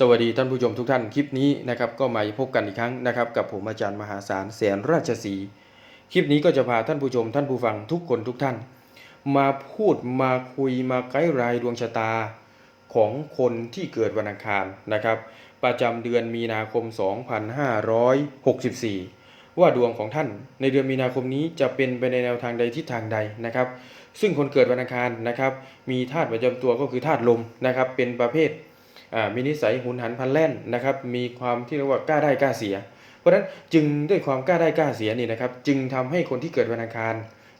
สวัสดีท่านผู้ชมทุกท่านคลิปนี้นะครับก็มาพบกันอีกครั้งนะครับ กับผมอาจารย์มหาศาลแสนราชสีคลิปนี้ก็จะพาท่านผู้ชมท่านผู้ฟังทุกคนทุกท่าน มาพูดมาคุยมาไกด์รายดวงชะตาของคนที่เกิดวันอังคารนะครับ ประจำเดือนมีนาคม 2564 ว่าดวงของท่านในเดือนมีนาคมนี้จะเป็นไปในแนวทางใดทิศทางใดนะครับ ซึ่งคนเกิดวันอังคารนะครับ มีธาตุประจำตัวก็คือธาตุลมนะครับ เป็นประเภท มีนิสัยหุนหันพันแล่นนะครับ มีความที่เรียกว่ากล้าได้กล้าเสีย เพราะฉะนั้นจึงด้วยความกล้าได้กล้าเสียนี่นะครับ จึงทำให้คนที่เกิดวันอังคาร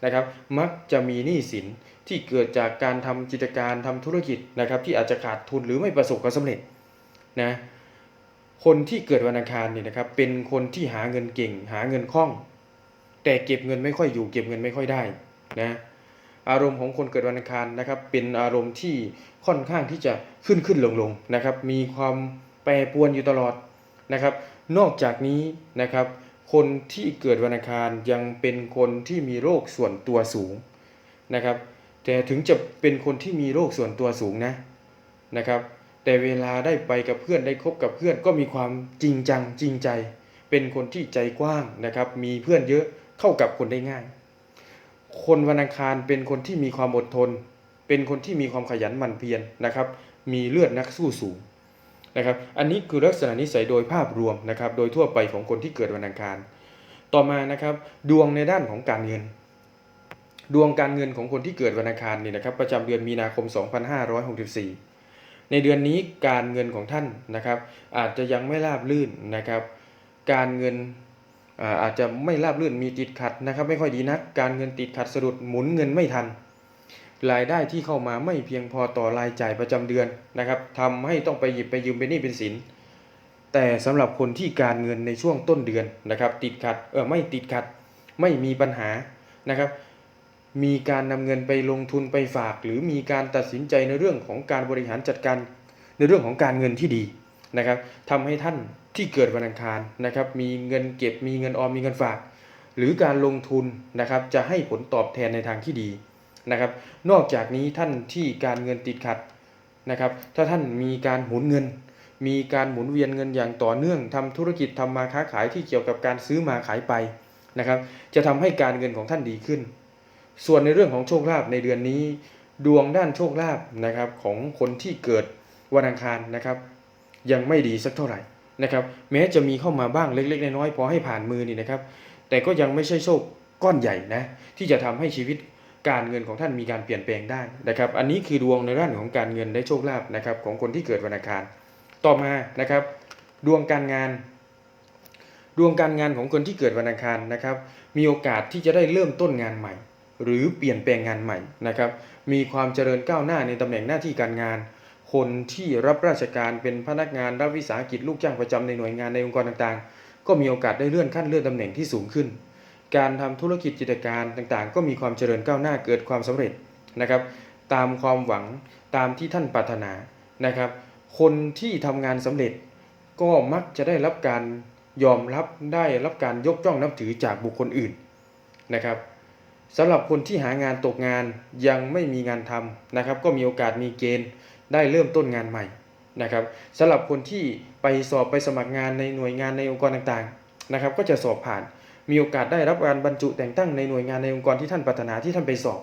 นะครับ มักจะมีหนี้สินที่เกิดจากการทำกิจการทำธุรกิจนะครับ ที่อาจจะขาดทุนหรือไม่ประสบความสำเร็จนะคนที่เกิดวันอังคารนี่นะครับ เป็นคนที่หาเงินเก่ง หาเงินคล่อง แต่เก็บเงินไม่ค่อยอยู่ เก็บเงินไม่ค่อยได้นะ อารมณ์ของคนเกิดวันอังคารนะครับเป็นอารมณ์ที่ค่อนข้างที่จะขึ้นขึ้นลงลงนะครับ มีความแปรปรวนอยู่ตลอดนะครับ นอกจากนี้นะครับ คนที่เกิดวันอังคารยังเป็นคนที่มีโรคส่วนตัวสูงนะครับ แต่ถึงจะเป็นคนที่มีโรคส่วนตัวสูงนะนะครับแต่เวลาได้ไปกับเพื่อนได้คบกับเพื่อนก็มีความจริงจังจริงใจ เป็นคนที่ใจกว้างนะครับ มีเพื่อนเยอะเข้ากับคนได้ง่าย คนวันอังคารเป็นคนที่มีความอดทน เป็นคนที่มีความขยันหมั่นเพียรนะครับ มีเลือดนักสู้สูงนะครับ อันนี้คือลักษณะนิสัยโดยภาพรวมนะครับ โดยทั่วไปของคนที่เกิดวันอังคาร ต่อมานะครับ ดวงในด้านของการเงิน ดวงการเงินของคนที่เกิดวันอังคารนี่นะครับ ประจำเดือนมีนาคม 2564 ในเดือนนี้การเงินของท่านนะครับ อาจจะยังไม่ราบรื่นนะครับ การเงิน อาจจะไม่ราบรื่นมีติดขัดนะครับ ไม่ค่อยดีนัก การเงินติดขัดสะดุดหมุนเงินไม่ทัน รายได้ที่เข้ามาไม่เพียงพอต่อรายจ่ายประจำเดือนนะครับทำให้ต้องไปหยิบไปยืมเป็นหนี้เป็นสิน แต่สำหรับคนที่การเงินในช่วงต้นเดือนนะครับ ติดขัดเออไม่ติดขัดไม่มีปัญหานะครับมีการนำเงินไปลงทุนไปฝาก หรือมีการตัดสินใจในเรื่องของการบริหารจัดการในเรื่องของการเงินที่ดี นะครับทำให้ท่านที่เกิดวันอังคารนะครับ มีเงินเก็บมีเงินออมมีเงินฝาก หรือการลงทุนนะครับ จะให้ผลตอบแทนในทางที่ดีนะครับ นอกจากนี้ท่านที่การเงินติดขัดนะครับ ถ้าท่านมีการหมุนเงิน มีการหมุนเวียนเงินอย่างต่อเนื่องทำธุรกิจทำมาค้าขายที่เกี่ยวกับการซื้อมาขายไปนะครับ จะทำให้การเงินของท่านดีขึ้น ส่วนในเรื่องของโชคลาภในเดือนนี้ ดวงด้านโชคลาภนะครับของคนที่เกิดวันอังคารนะครับ ยังไม่ดีสักเท่าไหร่นะครับแม้จะมีเข้ามาบ้างเล็กๆน้อยๆพอให้ผ่านมือนี่นะครับ แต่ก็ยังไม่ใช่โชคก้อนใหญ่นะที่จะทำให้ชีวิตการเงินของท่านมีการเปลี่ยนแปลงได้นะครับ อันนี้คือดวงในด้านของการเงินและโชคลาภนะครับของคนที่เกิดวันอังคาร ต่อมานะครับ ดวงการงาน ดวงการงานของคนที่เกิดวันอังคารนะครับ มีโอกาสที่จะได้เริ่มต้นงานใหม่ หรือเปลี่ยนแปลงงานใหม่นะครับ มีความเจริญก้าวหน้าในตำแหน่งหน้าที่การงาน คนที่รับราชการเป็นพนักงานรับวิสาหกิจลูกจ้างประจำในหน่วยงานในองค์กรต่างๆ ก็มีโอกาสได้เลื่อนขั้นเลื่อนตำแหน่งที่สูงขึ้น การทำธุรกิจกิจการต่างๆ ก็มีความเจริญก้าวหน้าเกิดความสำเร็จนะครับ ตามความหวังตามที่ท่านปรารถนานะครับ คนที่ทำงานสำเร็จก็มักจะได้รับการยอมรับได้รับการยกย่องนับถือจากบุคคลอื่นนะครับสำหรับคนที่หางานตกงานยังไม่มีงานทำนะครับ ก็มีโอกาสมีเกณฑ์ ได้เริ่มต้นงานใหม่นะครับสำหรับคนที่ไปสอบไปสมัครงานในหน่วยงานในองค์กรต่างๆนะครับ ก็จะสอบผ่านมีโอกาสได้รับการบรรจุแต่งตั้งในหน่วยงานในองค์กรที่ท่านปรารถนาที่ท่านไปสอบ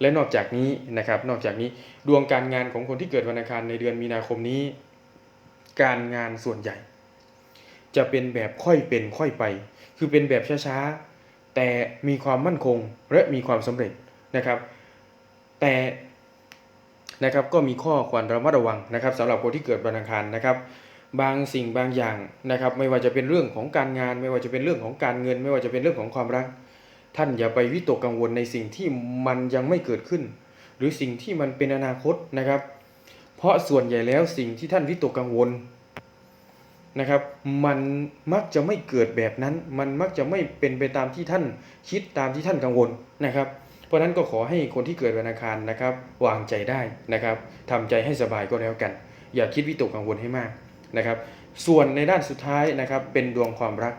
และนอกจากนี้นะครับ นอกจากนี้ดวงการงานของคนที่เกิดวันอังคารในเดือนมีนาคมนี้ การงานส่วนใหญ่ จะเป็นแบบค่อยเป็นค่อยไป คือเป็นแบบช้าๆแต่มีความมั่นคงและมีความสำเร็จนะครับ แต่ นะครับก็มีข้อควรระมัดระวังนะครับสำหรับคนที่เกิดวันอังคารนะครับบางสิ่งบางอย่างนะครับไม่ว่าจะเป็นเรื่องของการงาน ไม่ว่าจะเป็นเรื่องของการเงิน ไม่ว่าจะเป็นเรื่องของความรัก ท่านอย่าไปวิตกกังวลในสิ่งที่มันยังไม่เกิดขึ้น หรือสิ่งที่มันเป็นอนาคตนะครับ เพราะส่วนใหญ่แล้วสิ่งที่ท่านวิตกกังวลนะครับมันมักจะไม่เกิดแบบนั้น มันมักจะไม่เป็นไปตามที่ท่านคิดตามที่ท่านกังวลนะครับ ราะนั้นก็ขอให้คนที่เกิดวันอังคารนะครับวางใจได้นะครับทำใจให้สบายก็แล้วกัน อย่าคิดวิตกกังวลให้มากนะครับ ส่วนในด้านสุดท้ายนะครับเป็นดวงความรัก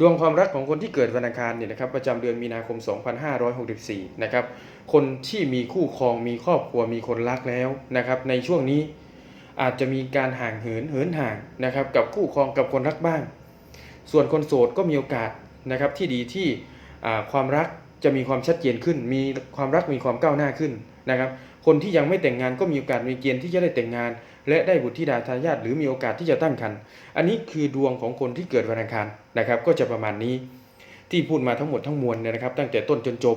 ดวงความรักของคนที่เกิดวันอังคารเนี่ยนะครับประจำเดือนมีนาคม 2564 นะครับคนที่มีคู่ครองมีครอบครัวมีคนรักแล้วนะครับในช่วงนี้อาจจะมีการห่างเหินเหินห่างนะครับกับคู่ครองกับคนรักบ้าง ส่วนคนโสดก็มีโอกาสนะครับที่ดีที่ความรัก จะมีความชัดเจนขึ้น มีความรักมีความก้าวหน้าขึ้นนะครับ คนที่ยังไม่แต่งงานก็มีโอกาสมีเกณฑ์ที่จะได้แต่งงาน และได้บุตรธิดาทายาทหรือมีโอกาสที่จะตั้งครรภ์อันนี้คือดวงของคนที่เกิดวันอังคารนะครับ ก็จะประมาณนี้ ที่พูดมาทั้งหมดทั้งมวลเนี่ยนะครับ ตั้งแต่ต้นจนจบ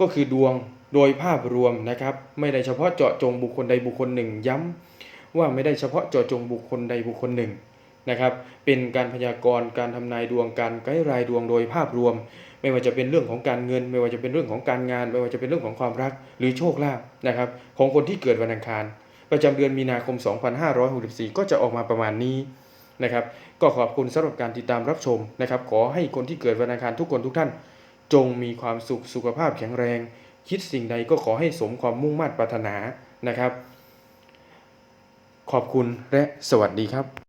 ก็คือดวงโดยภาพรวมนะครับ ไม่ได้เฉพาะเจาะจงบุคคลใดบุคคลหนึ่งย้ำว่าไม่ได้เฉพาะเจาะจงบุคคลใดบุคคลหนึ่งนะครับ เป็นการพยากรณ์การทำนายดวงการไกด์รายดวงโดยภาพรวม ไม่ว่าจะเป็นเรื่องของการเงิน ไม่ว่าจะเป็นเรื่องของการงาน ไม่ว่าจะเป็นเรื่องของความรัก หรือโชคลาภนะครับของคนที่เกิดวันอังคาร ประจำเดือนมีนาคม 2564 ก็จะออกมาประมาณนี้นะครับก็ขอบคุณสำหรับการติดตามรับชมนะครับ ขอให้คนที่เกิดวันอังคารทุกคนทุกท่าน จงมีความสุขสุขภาพแข็งแรง คิดสิ่งใดก็ขอให้สมความมุ่งมั่นปรารถนานะครับ ขอบคุณและสวัสดีครับ